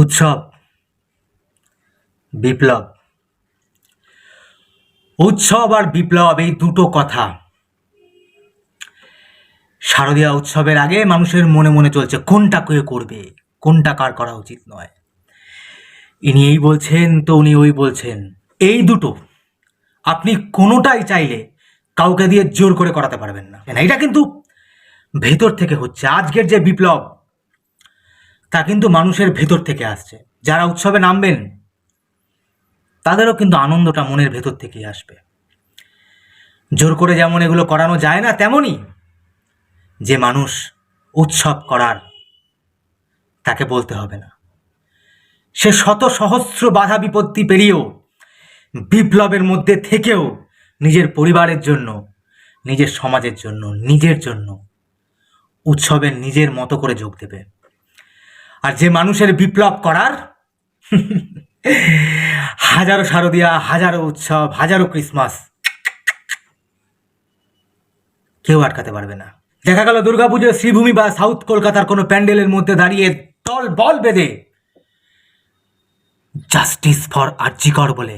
উৎসব, বিপ্লব। উৎসব আর বিপ্লব এই দুটো কথা। শারদীয়া উৎসবের আগে মানুষের মনে মনে চলছে, কোনটা কে করবে? কোনটা কার করা উচিত নয়? ইনি এই বলছেন, তো উনি ওই বলছেন। এই দুটো, আপনি কোনোটাই চাইলে কাউকে দিয়ে জোর করে করাতে পারবেন না। এটা কিন্তু ভেতর থেকে হচ্ছে। আজকের যে বিপ্লব তা কিন্তু মানুষের ভেতর থেকে আসছে। যারা উৎসবে নামবেন, তাদেরও কিন্তু আনন্দটা মনের ভেতর থেকেই আসবে। জোর করে যেমন এগুলো করানো যায় না, তেমনই যে মানুষ উৎসব করার তাকে বলতে হবে না। সে শত সহস্র বাধা বিপত্তি পেরিয়েও, বিপ্লবের মধ্যে থেকেও নিজের পরিবারের জন্য, নিজের সমাজের জন্য, নিজের জন্য উৎসবের নিজের মতো করে যোগ দেবে। আর যে মানুষের বিপ্লব করার হাজারো শারদিয়া, হাজারো উৎসব, হাজারো ক্রিসমাস, কেউ আটকাতে পারবে না। দেখা গেল দুর্গাপুজো শ্রীভূমি বা সাউথ কলকাতার কোনো প্যান্ডেলের মধ্যে দাঁড়িয়ে দল বল বেঁধে, জাস্টিস ফর আর্জিকর বলে